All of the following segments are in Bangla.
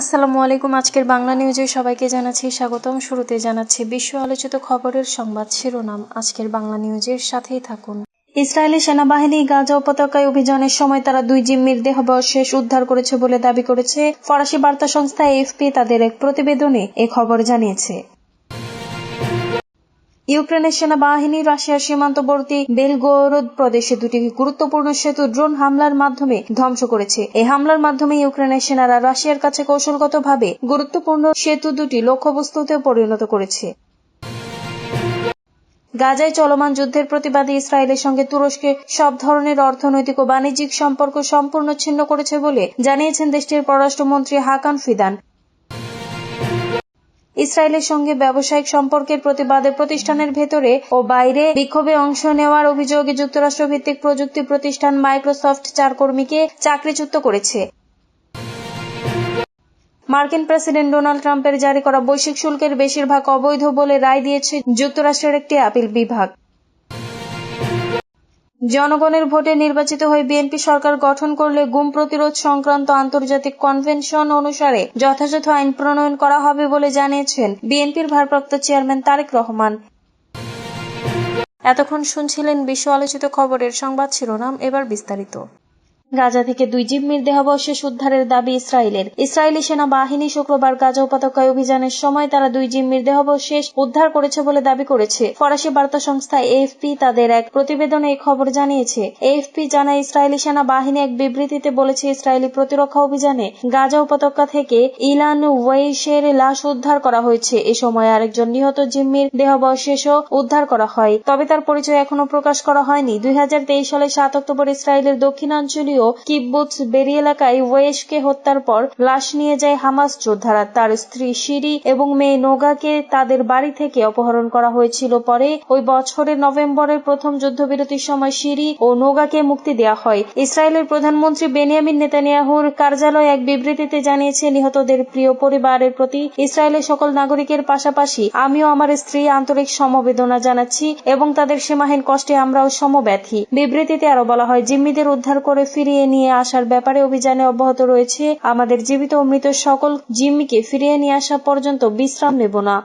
আসসালামু আলাইকুম, আজকের বাংলা নিউজে সবাইকে জানাচ্ছি স্বাগতম। শুরুতে জানাচ্ছি বিশ্ব আলোচিত খবরের সংবাদ শিরোনাম। আজকের বাংলা নিউজের সাথেই থাকুন। ইসরায়েলি সেনাবাহিনী গাজা উপত্যকায় অভিযানের সময় তারা দুই জিম্মির দেহবশেষ উদ্ধার করেছে বলে দাবি করেছে। ফরাসি বার্তা সংস্থা এফপি তাদের এক প্রতিবেদনে এ খবর জানিয়েছে। ইউক্রেনের সেনাবাহিনী রাশিয়ার সীমান্তবর্তী বেলগোরোদ প্রদেশে দুটি গুরুত্বপূর্ণ সেতু ড্রোন হামলার মাধ্যমে ধ্বংস করেছে। এই হামলার মাধ্যমে ইউক্রেনের সেনারা রাশিয়ার কাছে কৌশলগতভাবে গুরুত্বপূর্ণ সেতু দুটি লক্ষ্যবস্তুতে পরিণত করেছে। গাজায় চলমান যুদ্ধের প্রতিবাদে ইসরায়েলের সঙ্গে তুরস্কে সব ধরনের অর্থনৈতিক ও বাণিজ্যিক সম্পর্ক সম্পূর্ণ ছিন্ন করেছে বলে জানিয়েছেন দেশটির পররাষ্ট্রমন্ত্রী হাকান ফিদান। ইসরায়েলের সঙ্গে ব্যবসায়িক সম্পর্কের প্রতিবাদে প্রতিষ্ঠানের ভেতরে ও বাইরে বিক্ষোভে অংশ নেওয়ার অভিযোগে যুক্তরাষ্ট্র ভিত্তিক প্রযুক্তি প্রতিষ্ঠান মাইক্রোসফট চার কর্মীকে চাকরিচ্যুত করেছে। মার্কিন প্রেসিডেন্ট ডোনাল্ড ট্রাম্পের জারি করা বৈশ্বিক শুল্কের বেশিরভাগ অবৈধ বলে রায় দিয়েছে যুক্তরাষ্ট্রের একটি আপিল বিভাগ। জনগণের ভোটে নির্বাচিত হয়ে বিএনপি সরকার গঠন করলে গুম প্রতিরোধ সংক্রান্ত আন্তর্জাতিক কনভেনশন অনুসারে যথাযথ আইন প্রণয়ন করা হবে বলে জানিয়েছেন বিএনপির ভারপ্রাপ্ত চেয়ারম্যান তারেক রহমান। এতক্ষণ শুনছিলেন বিশ্ব আলোচিত খবরের সংবাদ শিরোনাম, এবার বিস্তারিত। গাজা থেকে দুই জিম্মির দেহাবশেষ উদ্ধারের দাবি ইসরায়েলের। ইসরায়েলি সেনাবাহিনী শুক্রবার গাজা উপত্যকায় অভিযানের সময় তারা দুই জিম্মির দেহাবশেষ উদ্ধার করেছে বলে দাবি করেছে। ফরাসি বার্তা সংস্থা এএফপি তাদের এক প্রতিবেদনে এই খবর জানিয়েছে। এএফপি জানায়, ইসরায়েলি সেনাবাহিনী এক বিবৃতিতে বলেছে, ইসরায়েলি প্রতিরক্ষা অভিযানে গাজা উপত্যকা থেকে ইলান ওয়েইসের লাশ উদ্ধার করা হয়েছে। এ সময় আরেকজন নিহত জিম্মির দেহাবশেষও উদ্ধার করা হয়। তবে তার পরিচয় এখনও প্রকাশ করা হয়নি। দুই সালে সাত অক্টোবর ইসরায়েলের দক্ষিণাঞ্চলীয় কিব্বুৎস বেরি এলাকায় ওয়েশকে হত্যার পর লাশ নিয়ে যায় হামাস যোদ্ধারা। তার স্ত্রী শিরি এবং মেয়ে নোগাকে তাদের বাড়ি থেকে অপহরণ করা হয়েছিল পরে। ওই বছরের নভেম্বরের প্রথম যুদ্ধবিরতির সময় শিরি ও নোগাকে মুক্তি দেওয়া হয়। ইসরায়েলের প্রধানমন্ত্রী বেনিয়ামিন নেতানিয়াহুর কার্যালয় এক বিবৃতিতে জানিয়েছে, নিহতদের প্রিয় পরিবারের প্রতি ইসরায়েলের সকল নাগরিকের পাশাপাশি আমিও আমার স্ত্রী আন্তরিক সমবেদনা জানাচ্ছি এবং তাদের সীমাহীন কষ্টে আমরাও সমব্যথী। বিবৃতিতে আরও বলা হয়, জিম্মিদের উদ্ধার করে ফিরিয়ে নিয়ে আসার ব্যাপারে অভিযানে অব্যাহত রয়েছে। আমাদের জীবিত ও মৃত সকল জিম্মিকে ফিরিয়ে নিয়ে আসা পর্যন্ত বিশ্রাম নেব না।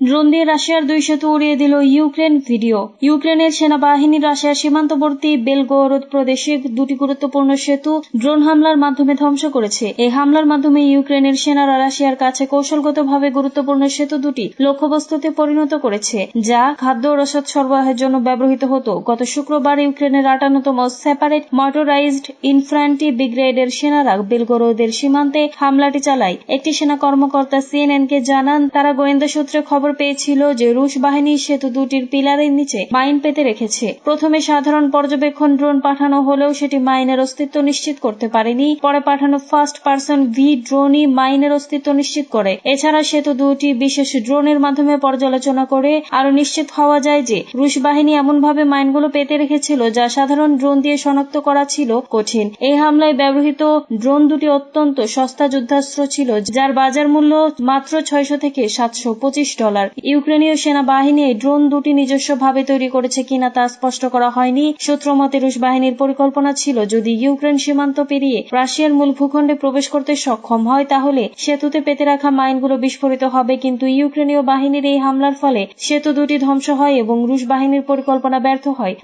ড্রোন দিয়ে রাশিয়ার দুই সেতু উড়িয়ে দিল ইউক্রেন ভিডিও। ইউক্রেনের সেনাবাহিনী রাশিয়ার সীমান্তবর্তী বেলগোরোদ প্রদেশে দুটি গুরুত্বপূর্ণ সেতু ড্রোন হামলার মাধ্যমে ধ্বংস করেছে। এই হামলার মাধ্যমে ইউক্রেনের সেনারা রাশিয়ার কাছে কৌশলগতভাবে গুরুত্বপূর্ণ সেতু দুটি লক্ষ্যবস্তুতে পরিণত করেছে, যা খাদ্য রসদ সরবরাহের জন্য ব্যবহৃত হতো। গত শুক্রবার ইউক্রেনের আটান্নতম সেপারেট মোটরাইজড ইনফ্রান্টি ব্রিগেডের সেনারা বেলগোরোদের সীমান্তে হামলাটি চালায়। একটি সেনা কর্মকর্তা সিএনএনকে জানান, তারা গোয়েন্দা সূত্রে খবর পেয়েছিল যে রুশ বাহিনী সেতু দুটির পিলারের নিচে মাইন পেতে রেখেছে। প্রথমে সাধারণ পর্যবেক্ষণ ড্রোন পাঠানো হলেও সেটি মাইনের অস্তিত্ব নিশ্চিত করতে পারেনি। পরে পাঠানো ফার্স্ট পার্সন ভি ড্রোনই মাইনের অস্তিত্ব নিশ্চিত করে। এছাড়া সেতু দুটি বিশেষ ড্রোনের মাধ্যমে পর্যালোচনা করে আরও নিশ্চিত হওয়া যায় যে রুশ বাহিনী এমনভাবে মাইনগুলো পেতে রেখেছিল যা সাধারণ ড্রোন দিয়ে শনাক্ত করা ছিল কঠিন। এই হামলায় ব্যবহৃত ড্রোন দুটি অত্যন্ত সস্তা যুদ্ধাস্ত্র ছিল, যার বাজার মূল্য মাত্র ছয়শো থেকে সাতশো পঁচিশ ডলার। ইউক্রেনীয় সেনাবাহিনী এই ড্রোন দুটি নিজস্বভাবে তৈরি করেছে কিনা তা স্পষ্ট করা হয়নি। সূত্র মতে রুশ বাহিনীর পরিকল্পনা ছিল, যদি ইউক্রেন সীমান্ত পেরিয়ে রাশিয়ার মূল ভূখণ্ডে প্রবেশ করতে সক্ষম হয়, তাহলে সেতুতে পেতে রাখা মাইনগুলো বিস্ফোরিত হবে, কিন্তু ইউক্রেনীয় বাহিনীর এই হামলার ফলে সেতু দুটি ধ্বংস হয় এবং রুশ বাহিনীর পরিকল্পনা ব্যর্থ হয়।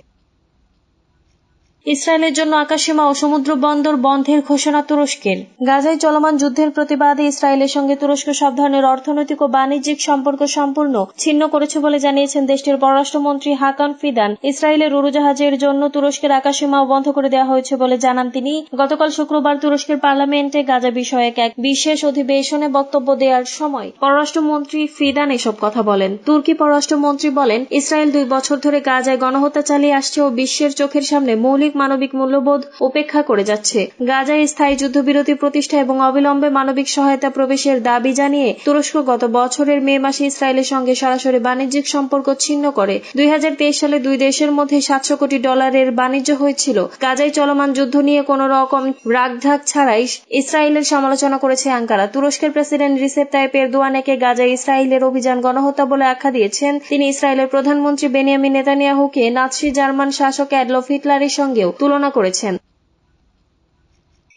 ইসরায়েলের জন্য আকাশসীমা ও সমুদ্র বন্দর বন্ধের ঘোষণা তুরস্কের। গাজায় চলমান যুদ্ধের প্রতিবাদে ইসরায়েলের সঙ্গে তুরস্ক সব ধরনের অর্থনৈতিক ও বাণিজ্যিক সম্পর্ক সম্পূর্ণ ছিন্ন করেছে বলে জানিয়েছেন দেশটির পররাষ্ট্রমন্ত্রী হাকান ফিদান। ইসরায়েলের উড়োজাহাজের জন্য তুরস্কের আকাশসীমাও বন্ধ করে দেওয়া হয়েছে বলে জানান তিনি। গতকাল শুক্রবার তুরস্কের পার্লামেন্টে গাজা বিষয়ক এক বিশেষ অধিবেশনে বক্তব্য দেওয়ার সময় পররাষ্ট্রমন্ত্রী ফিদান এসব কথা বলেন। তুর্কি পররাষ্ট্রমন্ত্রী বলেন, ইসরায়েল দুই বছর ধরে গাজায় গণহত্যা চালিয়ে আসছে ও বিশ্বের চোখের সামনে মৌলিক মানবিক মূল্যবোধ উপেক্ষা করে যাচ্ছে। গাজায় স্থায়ী যুদ্ধবিরতি প্রতিষ্ঠা এবং অবিলম্বে মানবিক সহায়তা প্রবেশের দাবি জানিয়ে তুরস্ক গত বছরের মে মাসে ইসরায়েলের সঙ্গে সরাসরি বাণিজ্যিক সম্পর্ক ছিন্ন করে। দুই হাজার তেইশ সালে দুই দেশের মধ্যে সাতশো কোটি ডলারের বাণিজ্য হয়েছিল। গাজায় চলমান যুদ্ধ নিয়ে কোন রকম রাগঢাক ছাড়াই ইসরায়েলের সমালোচনা করেছে আঙ্কারা। তুরস্কের প্রেসিডেন্ট রিসেপ তাইপ এরদোয়ানেকে গাজায় ইসরায়েলের অভিযান গণহত্যা বলে আখ্যা দিয়েছেন। তিনি ইসরায়েলের প্রধানমন্ত্রী বেনিয়ামিন নেতানিয়াহুকে নাৎসি জার্মান শাসক অ্যাডলফ হিটলারের সঙ্গেও তুলনা করেছেন।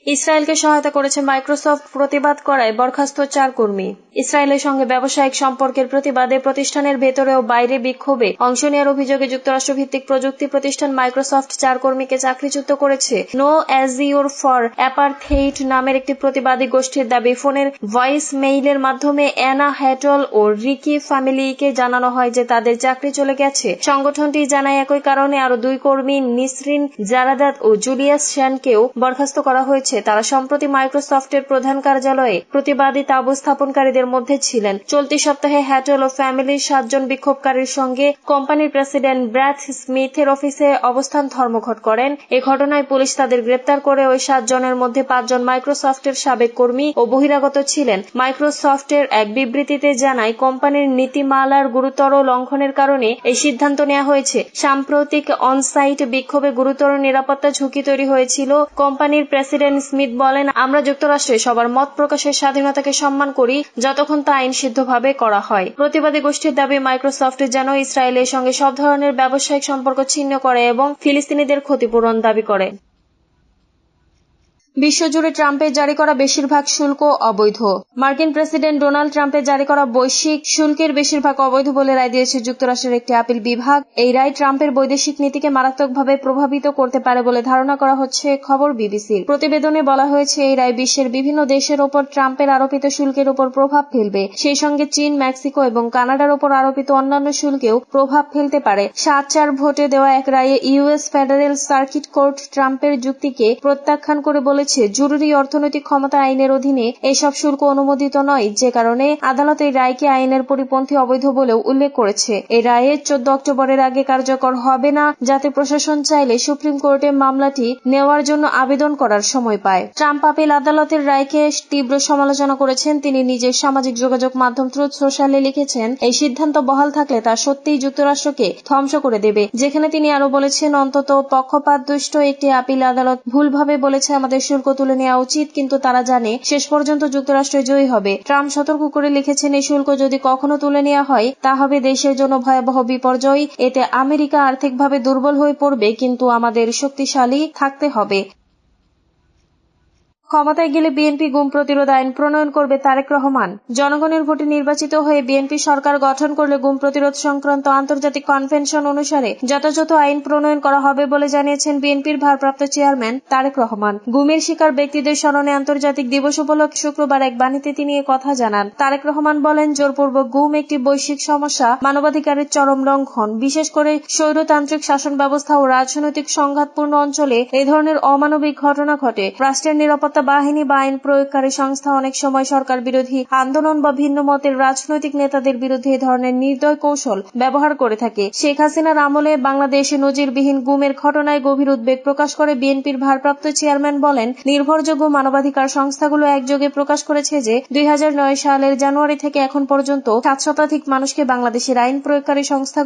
ইসরায়েলকে সহায়তা করেছে মাইক্রোসফট প্রতিবাদ করায় বরখাস্ত চার কর্মী। ইসরায়েলের সঙ্গে ব্যবসায়িক সম্পর্কের প্রতিবাদে প্রতিষ্ঠানের ভেতরে ও বাইরে বিক্ষোভে অংশ নেওয়ার অভিযোগে যুক্তরাষ্ট্রভিত্তিক প্রযুক্তি প্রতিষ্ঠান মাইক্রোসফট চার কর্মীকে চাকরিচ্যুত করেছে। নো অ্যাজিওর ফর অ্যাপারথেইট নামের একটি প্রতিবাদী গোষ্ঠীর দাবি। ফোনের ভয়েস মেইলের মাধ্যমে অ্যানা হ্যাটল ও রিকি ফ্যামিলিকে জানানো হয় যে তাদের চাকরি চলে গেছে। সংগঠনটি জানায় একই কারণে আরও দুই কর্মী নিসরিন জারাদাত ও জুলিয়াস শ্যানকেও বরখাস্ত করা হয়েছে। তারা সম্প্রতি মাইক্রোসফটের প্রধান কার্যালয়ে প্রতিবাদী তাবু স্থাপনকারীদের মধ্যে ছিলেন। চলতি সপ্তাহে হ্যাটল ও ফ্যামিলির সাতজন বিক্ষোভকারীর সঙ্গে কোম্পানির প্রেসিডেন্ট ব্র্যাথ স্মিথের অফিসে অবস্থান ধর্মঘট করেন। এ ঘটনায় পুলিশ তাদের গ্রেপ্তার করে ওই সাতজনের মধ্যে পাঁচজন মাইক্রোসফটের সাবেক কর্মী ও বহিরাগত ছিলেন। মাইক্রোসফটের এক বিবৃতিতে জানায়, কোম্পানির নীতিমালার গুরুতর লঙ্ঘনের কারণে এই সিদ্ধান্ত নেওয়া হয়েছে। সাম্প্রতিক অনসাইট বিক্ষোভে গুরুতর নিরাপত্তা ঝুঁকি তৈরি হয়েছিল কোম্পানির প্রেসিডেন্ট স্মিথ বলেন, আমরা যুক্তরাষ্ট্রে সবার মত প্রকাশের স্বাধীনতাকে সম্মান করি যতক্ষণ তা আইন সিদ্ধভাবে করা হয়। প্রতিবাদী গোষ্ঠীর দাবি, মাইক্রোসফট যেন ইসরায়েলের সঙ্গে সব ধরনের ব্যবসায়িক সম্পর্ক ছিন্ন করে এবং ফিলিস্তিনিদের ক্ষতিপূরণ দাবি করে। বিশ্বজুড়ে ট্রাম্পের জারি করা বেশিরভাগ শুল্ক অবৈধ। মার্কিন প্রেসিডেন্ট ডোনাল্ড ট্রাম্পের জারি করা বৈশ্বিক শুল্কের বেশিরভাগ অবৈধ বলে রায় দিয়েছে যুক্তরাষ্ট্রের একটি আপিল বিভাগ। এই রায় ট্রাম্পের বৈদেশিক নীতিকে মারাত্মকভাবে প্রভাবিত করতে পারে বলে ধারণা করা হচ্ছে খবর বিবিসির। প্রতিবেদনে বলা হয়েছে, এই রায় বিশ্বের বিভিন্ন দেশের ওপর ট্রাম্পের আরোপিত শুল্কের ওপর প্রভাব ফেলবে। সেই সঙ্গে চীন, মেক্সিকো এবং কানাডার ওপর আরোপিত অন্যান্য শুল্কেও প্রভাব ফেলতে পারে। সাত চার ভোটে দেওয়া এক রায়ে ইউএস ফেডারেল সার্কিট কোর্ট ট্রাম্পের যুক্তিকে প্রত্যাখ্যান করে বলেছে জরুরি অর্থনৈতিক ক্ষমতা আইনের অধীনে এসব শুল্ক অনুমোদিত নয়। যে কারণে আদালত এই রায়কে আইনের পরিপন্থী অবৈধ বলেও উল্লেখ করেছে। এই রায়ে চোদ্দ অক্টোবরের আগে কার্যকর হবে না, যাতে প্রশাসন চাইলে সুপ্রিম কোর্টে মামলাটি নেওয়ার জন্য আবেদন করার সময় পায়। ট্রাম্প আপিল আদালতের রায়কে তীব্র সমালোচনা করেছেন। তিনি নিজের সামাজিক যোগাযোগ মাধ্যম ট্রুথ সোশ্যালে লিখেছেন, এই সিদ্ধান্ত বহাল থাকলে তা সত্যিই যুক্তরাষ্ট্রকে ধ্বংস করে দেবে। যেখানে তিনি আরও বলেছেন, অন্তত পক্ষপাত দুষ্ট একটি আপিল আদালত ভুলভাবে বলেছে আমাদের শুল্ক তুলে নেওয়া উচিত, কিন্তু তারা জানে শেষ পর্যন্ত যুক্তরাষ্ট্র জয়ী হবে। ট্রাম্প সতর্ক করে লিখেছেন, এই শুল্ক যদি কখনো তুলে নেওয়া হয়, তা হবে দেশের জন্য ভয়াবহ বিপর্যয়। এতে আমেরিকা আর্থিকভাবে দুর্বল হয়ে পড়বে, কিন্তু আমাদের শক্তিশালী থাকতে হবে। ক্ষমতায় গেলে বিএনপি গুম প্রতিরোধ আইন প্রণয়ন করবে তারেক রহমান। জনগণের ভোটে নির্বাচিত হয়ে বিএনপি সরকার গঠন করলে গুম প্রতিরোধ সংক্রান্ত আন্তর্জাতিক কনভেনশন অনুসারে যথাযথ আইন প্রণয়ন করা হবে বলে জানিয়েছেন বিএনপির ভারপ্রাপ্ত চেয়ারম্যান তারেক রহমান। গুমের শিকার ব্যক্তিদের স্মরণে আন্তর্জাতিক দিবস উপলক্ষে শুক্রবার এক বাণীতে তিনি কথা জানান। তারেক রহমান বলেন, জোরপূর্বক গুম একটি বৈশ্বিক সমস্যা, মানবাধিকারের চরম লঙ্ঘন। বিশেষ করে স্বৈরতান্ত্রিক শাসন ব্যবস্থা ও রাজনৈতিক সংঘাতপূর্ণ অঞ্চলে এ ধরনের অমানবিক ঘটনা ঘটে। রাষ্ট্রের নিরাপত্তা বাহিনী বা আইন প্রয়োগকারী সংস্থা, অনেক সময় সরকার বিরোধী আন্দোলন বা ভিন্ন মতের রাজনৈতিক নেতাদের বিরুদ্ধে এ ধরনের নির্দয় কৌশল ব্যবহার করে থাকে। শেখ হাসিনার আমলে বাংলাদেশে নজিরবিহীন গুমের ঘটনায় গভীর উদ্বেগ প্রকাশ করে বিএনপির ভারপ্রাপ্ত চেয়ারম্যান বলেন, নির্ভরযোগ্য মানবাধিকার সংস্থাগুলো একযোগে প্রকাশ করেছে যে, দুই হাজার নয় সালের জানুয়ারি থেকে এখন পর্যন্ত সাত শতাধিক মানুষকে বাংলাদেশের আইন প্রয়োগকারী সংস্থা